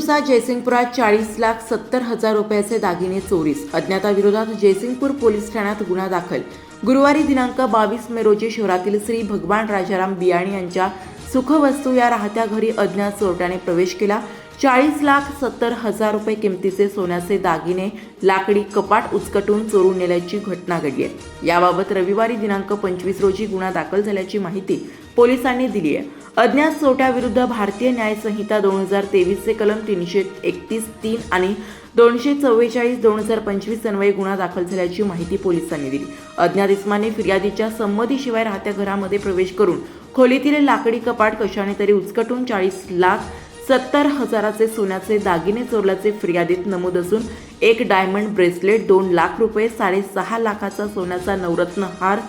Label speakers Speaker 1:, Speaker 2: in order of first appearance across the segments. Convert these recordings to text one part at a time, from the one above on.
Speaker 1: दिवसा जयसिंगपुरात चाळीस लाख सत्तर हजार रुपयाचे दागिने चोरीस. अज्ञाताविरोधात जयसिंगपूर पोलीस ठाण्यात गुन्हा दाखल. गुरुवारी दिनांक बावीस मे रोजी शहरातील श्री भगवान राजाराम बियाणी यांच्या सुखवस्तू या राहत्या घरी अज्ञात चोरट्याने प्रवेश केला. चाळीस लाख सत्तर हजार रुपये किमतीचे सोन्याचे दागिने लाकडी कपाट उचकटून चोरून नेल्याची घटना घडली आहे. याबाबत रविवारी दिनांक पंचवीस रोजी गुन्हा दाखल झाल्याची माहिती पोलिसांनी दिली आहे. अज्ञात चोट्याविरुद्ध भारतीय न्याय संहिता दोन हजार तेवीसचे कलम तीनशे एकतीस तीन आणि दोनशे चव्वेचाळीस दोन हजार पंचवीस अन्वये गुन्हा दाखल झाल्याची माहिती पोलिसांनी दिली. अज्ञात इस्माने फिर्यादीच्या संमतीशिवाय राहत्या घरामध्ये प्रवेश करून खोलीतील लाकडी कपाट कशाने तरी उचकटून चाळीस लाख सत्तर हजाराचे सोन्याचे दागिने चोरल्याचे फिर्यादीत नमूद असून एक डायमंड ब्रेसलेट दोन लाख रुपये साडेसहा लाखाचा सोन्याचा नवरत्न हार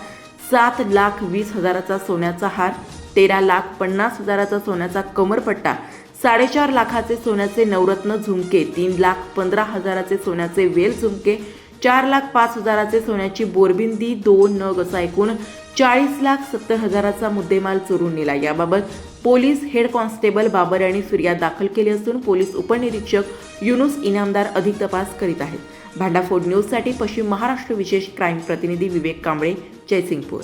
Speaker 1: सात लाख वीस हजाराचा सोन्याचा हार तेरा लाख पन्नास हजाराचा सोन्याचा कमरपट्टा साडेचार लाखाचे सोन्याचे नवरत्न झुमके तीन लाख पंधरा हजाराचे सोन्याचे वेल झुमके चार लाख पाच हजाराचे सोन्याची बोरबिंदी दोन नग असा एकूण चाळीस लाख सत्तर हजाराचा मुद्देमाल चोरून नेला. याबाबत पोलीस हेड कॉन्स्टेबल बाबर यांनी फिर्याद दाखल केली असून पोलीस उपनिरीक्षक युनुस इनामदार अधिक तपास करीत आहेत. भांडाफोड न्यूजसाठी पश्चिम महाराष्ट्र विशेष क्राईम प्रतिनिधी विवेक कांबळे जयसिंगपूर.